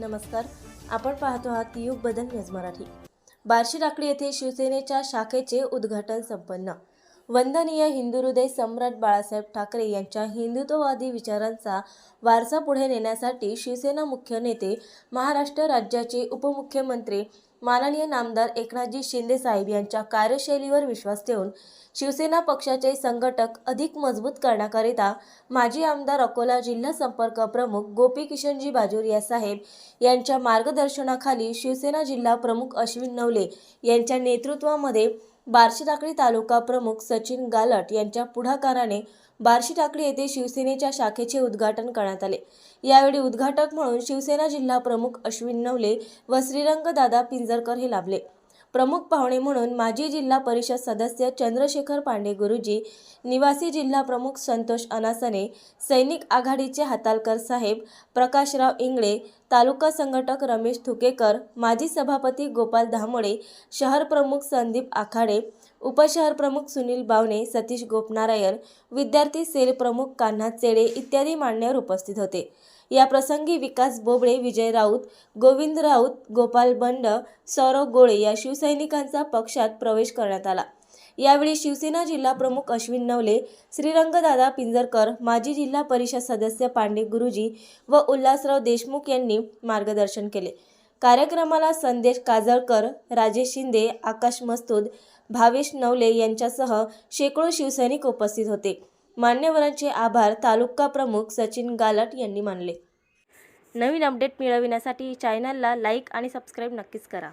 नमस्कार. आपण पाहतो आहात युग बदल न्यूज मराठी. बार्शी टाकळी येथे शिवसेनेच्या शाखेचे उद्घाटन संपन्न. वंदनीय हिंदू हृदय सम्राट बाळासाहेब ठाकरे यांच्या हिंदुत्ववादी विचारांचा वारसा पुढे नेण्यासाठी शिवसेना मुख्य नेते महाराष्ट्र राज्याचे उपमुख्यमंत्री माननीय नामदार एकनाथजी शिंदे साहेब यांच्या कार्यशैलीवर विश्वास ठेवून शिवसेना पक्षाचे संघटक अधिक मजबूत करण्याकरिता माजी आमदार अकोला जिल्हा संपर्क प्रमुख गोपी किशनजी बाजोरिया साहेब यांच्या मार्गदर्शनाखाली शिवसेना जिल्हा प्रमुख अश्विन नवले यांच्या नेतृत्वामध्ये बार्शी टाकळी तालुका प्रमुख सचिन गालट यांच्या पुढाकाराने बार्शी टाकळी येथे शिवसेनेच्या शाखेचे उद्घाटन करण्यात आले. यावेळी उद्घाटक म्हणून शिवसेना जिल्हा प्रमुख अश्विन नवले व श्रीरंग दादा पिंजरकर हे लाभले. प्रमुख पाहुणे म्हणून माजी जिल्हा परिषद सदस्य चंद्रशेखर पांडे गुरुजी निवासी जिल्हा प्रमुख संतोष अनासने सैनिक आघाडीचे हातालकर साहेब प्रकाशराव इंगळे तालुका संघटक रमेश थुकेकर माजी सभापती गोपाल धामोडे शहर प्रमुख संदीप आखाडे उपशहर प्रमुख सुनील बावने सतीश गोपनारायण विद्यार्थी सेल प्रमुख कान्हा चेडे इत्यादी मान्यवर उपस्थित होते. या प्रसंगी विकास बोबडे विजय राऊत गोविंद राऊत गोपाल बंड सौरव गोळे या शिवसैनिकांचा पक्षात प्रवेश करण्यात आला. यावेळी शिवसेना जिल्हा प्रमुख अश्विन नवले श्रीरंगदादा पिंजरकर माजी जिल्हा परिषद सदस्य पांडे गुरुजी व उल्हासराव देशमुख यांनी मार्गदर्शन केले. कार्यक्रमाला संदेश काजळकर राजेश शिंदे आकाश मस्तूद भावेश नवले यांच्यासह शेकडो शिवसैनिक उपस्थित होते. मान्यवरांचे आभार तालुका प्रमुख सचिन गालट यांनी मानले. नवीन अपडेट मिळविण्यासाठी चॅनलला लाईक आणि सबस्क्राईब नक्कीच करा.